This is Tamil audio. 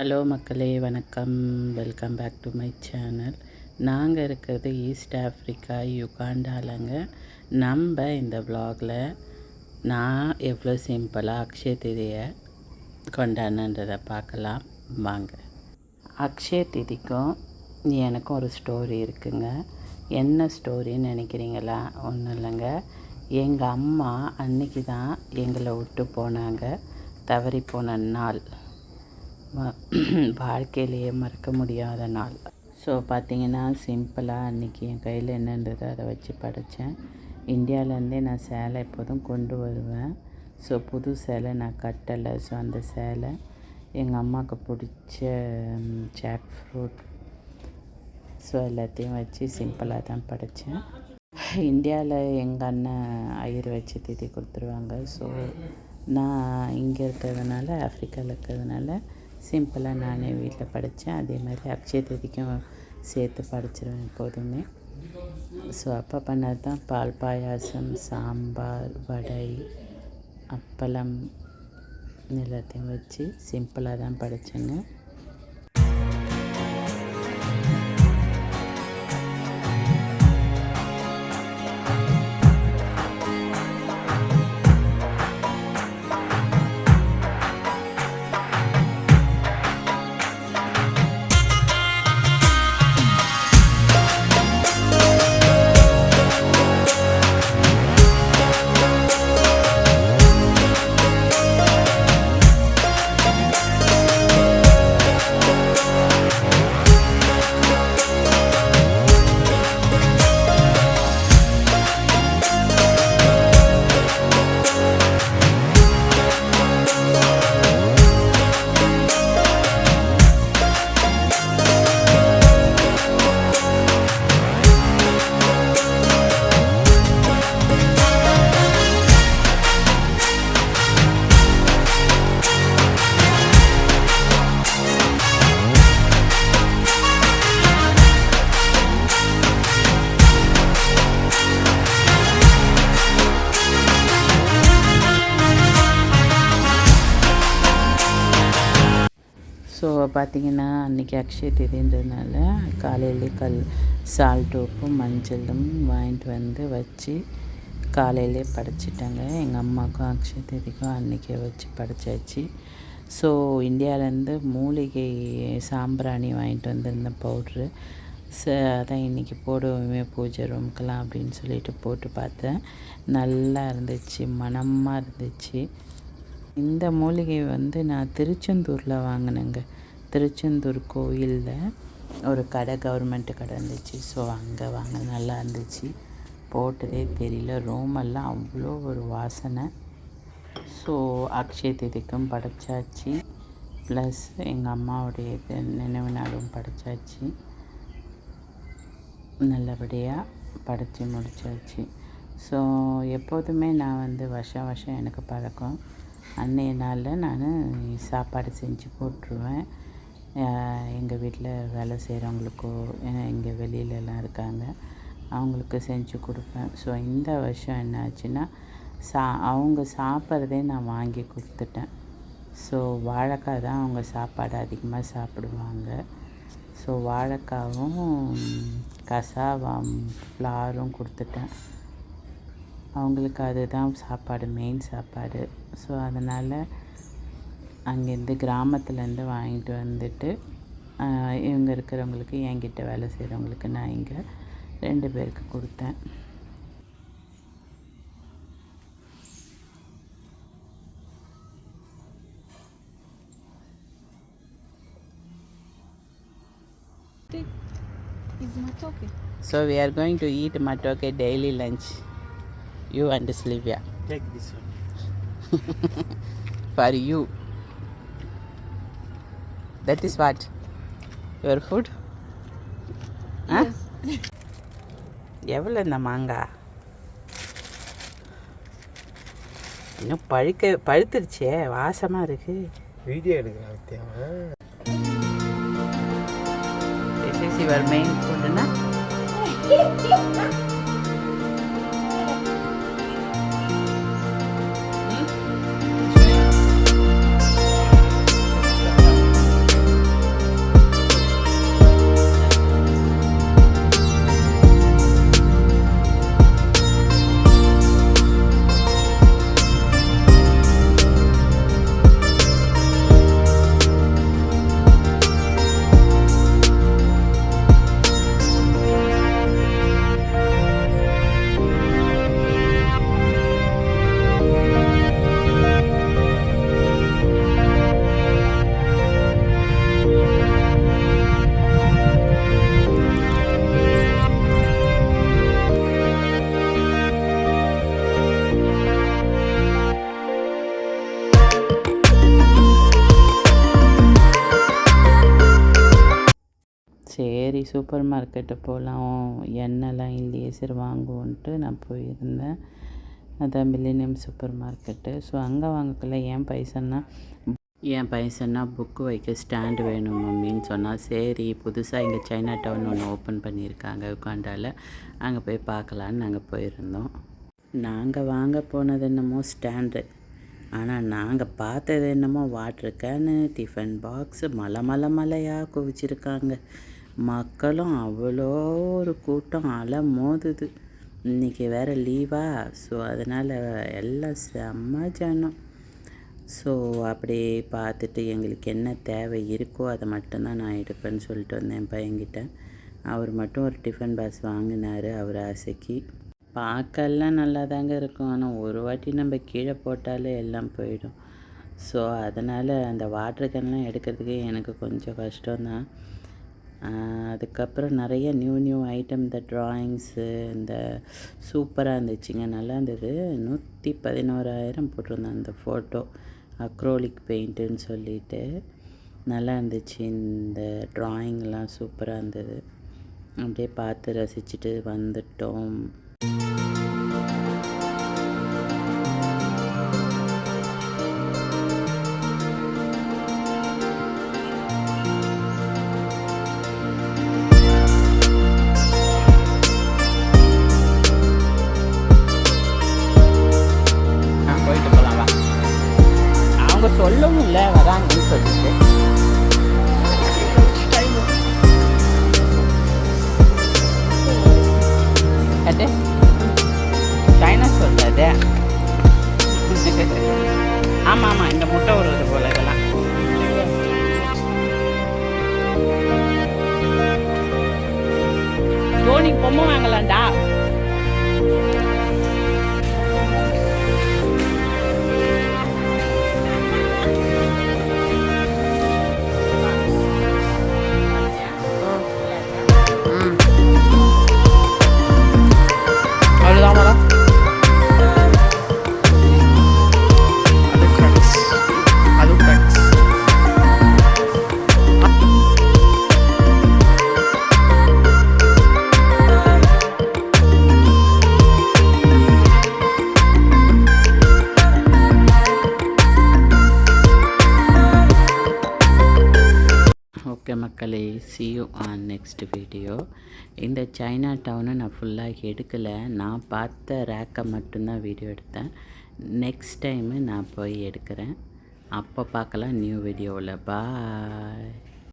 ஹலோ மக்களே வணக்கம். Welcome back to my channel நாங்கள் இருக்கிறது ஈஸ்ட் ஆஃப்ரிக்கா யுகாண்டாலங்க நம்ம இந்த vlogல நான் எவ்வளோ சிம்பிளாக அக்ஷய திதியை கொண்டாடுன்றதை பார்க்கலாம். வாங்க. அக்ஷய திதிக்கும் எனக்கும் ஒரு ஸ்டோரி இருக்குங்க. என்ன ஸ்டோரின்னு நினைக்கிறீங்களா? ஒன்றும் இல்லைங்க. எங்கள் அம்மா அன்னைக்கு தான் எங்களை விட்டு போனாங்க. தவறி போன நாள். வாழ்க்கையிலேயே மறக்க முடியாத நாள். ஸோ பார்த்தீங்கன்னா சிம்பிளாக அன்றைக்கி என் கையில் என்னன்றதோ அதை வச்சு படைத்தேன் இந்தியாவிலேருந்தே நான் சேலை எப்போதும் கொண்டு வருவேன். ஸோ புது சேலை நான் கட்டலை. ஸோ அந்த சேலை எங்கள் அம்மாவுக்கு பிடிச்ச ஜாக் ஃப்ரூட் ஸோ எல்லாத்தையும் வச்சு சிம்பிளாக தான் படைத்தேன் இந்தியாவில் எங்கள் அண்ணன் ஐயர் வச்சு திதி கொடுத்துருவாங்க. ஸோ நான் இங்கே இருக்கிறதுனால ஆஃப்ரிக்காவில் இருக்கிறதுனால சிம்பிளாக நானே வீட்டில் படித்தேன் அதே மாதிரி அக்ஷய திதிக்கும் சேர்த்து படிச்சிருவேன் எப்போதுமே. ஸோ அப்பா பண்ணது தான் பால் பாயாசம் சாம்பார் வடை அப்பளம் எல்லாத்தையும் வச்சு சிம்பிளாக தான் படித்தேங்க ஸோ பார்த்தீங்கன்னா அன்றைக்கி அக்ஷய திதின்றதுனால காலையிலே கல் சால்ட் உப்பும் மஞ்சளும் வாங்கிட்டு வந்து வச்சு காலையிலே படைச்சிட்டாங்க. எங்கள் அம்மாவுக்கும் அக்ஷய திதிக்கும் அன்றைக்கே வச்சு படைச்சாச்சு. ஸோ இந்தியாவிலேருந்து மூலிகை சாம்பிராணி வாங்கிட்டு வந்திருந்த பவுட்ரு. ச அதான் இன்றைக்கி போடுவோமே பூஜை ரூம்க்கெலாம் அப்படின்னு சொல்லிட்டு போட்டு பார்த்தேன். நல்லா இருந்துச்சு மனமாக இருந்துச்சு. இந்த மூலிகை வந்து நான் திருச்செந்தூரில் வாங்கினேங்க. திருச்செந்தூர் கோயிலில் ஒரு கடை கவர்மெண்ட்டு கடை இருந்துச்சு. ஸோ அங்கே வாங்க நல்லா இருந்துச்சு. போட்டதே தெரியல. ரோமெல்லாம் அவ்வளோ ஒரு வாசனை. ஸோ அக்ஷய திதிக்கும் படைச்சாச்சு. ப்ளஸ் எங்கள் அம்மாவுடைய இது நினைவு நாளும் படைச்சாச்சு. நல்லபடியாக படைச்சி முடிச்சாச்சு. ஸோ எப்போதுமே நான் வந்து வருஷம் வருஷம் எனக்கு பழக்கம். அன்னைய நாளில் நான் சாப்பாடு செஞ்சு போட்டுருவேன். எங்கள் வீட்டில் வேலை செய்கிறவங்களுக்கோ இங்கே வெளியிலலாம் இருக்காங்க. அவங்களுக்கு செஞ்சு கொடுப்பேன். ஸோ இந்த வருஷம் என்ன ஆச்சுன்னா சா அவங்க சாப்பிட்றதே நான் வாங்கி கொடுத்துட்டேன். ஸோ வாழைக்காய் தான் அவங்க சாப்பாடு அதிகமாக சாப்பிடுவாங்க. ஸோ வாழைக்காவும் கசாவாம் ஃப்ளாரும் கொடுத்துட்டேன். அவங்களுக்கு அதுதான் சாப்பாடு மெயின் சாப்பாடு. ஸோ அதனால் அங்கேருந்து கிராமத்துலேருந்து வாங்கிட்டு வந்துட்டு இவங்க இருக்கிறவங்களுக்கு என்கிட்ட வேலை செய்கிறவங்களுக்கு நான் இங்கே ரெண்டு பேருக்கு கொடுத்தேன் matoke. So we are going to eat matoke daily lunch you and Sylvia Take this one. For you that is what your food ah எவ்வளோ இந்த மாங்காய் இன்னும் பழுக்க பழுத்துருச்சே வாசமாக இருக்கு. வீடியோ எடுக்கிறேன் திஸ் இஸ் யுவர் மெயின் ஃபுட்னா சரி சூப்பர் மார்க்கெட்டு போகலாம் எண்ணெய்லாம் இல்லையே சரி வாங்குவோன்ட்டு நான் போயிருந்தேன். அதான் மில்லினியம் சூப்பர் மார்க்கெட்டு ஸோ அங்கே வாங்கக்குள்ள ஏன் பைசன்னா என் பைசன்னா புக்கு வைக்க ஸ்டாண்டு வேணும் மம்மின்னு சொன்னால் சரி புதுசாக இங்கே சைனா டவுன் ஒன்று ஓப்பன் பண்ணியிருக்காங்க உட்காண்டால் அங்கே போய் பார்க்கலான்னு நாங்கள் போயிருந்தோம். நாங்கள் வாங்க போனது என்னமோ ஸ்டாண்டு ஆனால் நாங்கள் பார்த்தது என்னமோ வாட்ரு கேனு டிஃபன் பாக்ஸு மலை மலை மலையாக குவிச்சிருக்காங்க. மக்களும் அவ்வளோ ஒரு கூட்டம் அலை மோதுது. இன்றைக்கி வேறு லீவா ஸோ அதனால் எல்லாம் செம்ம ஜனம். ஸோ அப்படியே பார்த்துட்டு எங்களுக்கு என்ன தேவை இருக்கோ அதை மட்டும்தான் நான் எடுப்பேன்னு சொல்லிட்டு வந்தேன் என் பையன்கிட்ட. அவர் மட்டும் ஒரு டிஃபன் பாக்ஸ் வாங்கினார் அவர் ஆசைக்கு. பார்க்கலாம் நல்லா தாங்க இருக்கும். ஆனால் ஒரு வாட்டி நம்ம கீழே போட்டாலே எல்லாம் போயிடும். ஸோ அதனால் அந்த வாட்டர் கேன்லாம் எடுக்கிறதுக்கே எனக்கு கொஞ்சம் கஷ்டம்தான். அதுக்கப்புறம் நிறைய நியூ நியூ ஐட்டம் இந்த ட்ராயிங்ஸு இந்த சூப்பராக இருந்துச்சுங்க. நல்லா இருந்தது. நூற்றி பதினோராயிரம் போட்டிருந்தேன் அந்த ஃபோட்டோ அக்ரோலிக் பெயிண்ட்டுன்னு சொல்லிட்டு. நல்லா இருந்துச்சு. இந்த ட்ராயிங்லாம் சூப்பராக இருந்தது. அப்படியே பார்த்து ரசிச்சுட்டு வந்துட்டோம். சொல்லவும் இல்லை வராங்கன்னு சொல்லிட்டு. அது சைனா சொல்றது ஆமாம் ஆமாம் இந்த முட்டை ஒரு ஓகே மக்களே see you on next video இந்த சைனா டவுனை நான் ஃபுல்லாக எடுக்கலை. நான் பார்த்த ரேக்கை மட்டும்தான் வீடியோ எடுத்தேன். நெக்ஸ்ட் டைமு நான் போய் எடுக்கிறேன். அப்போ பார்க்கலாம் நியூ வீடியோவில் பாய்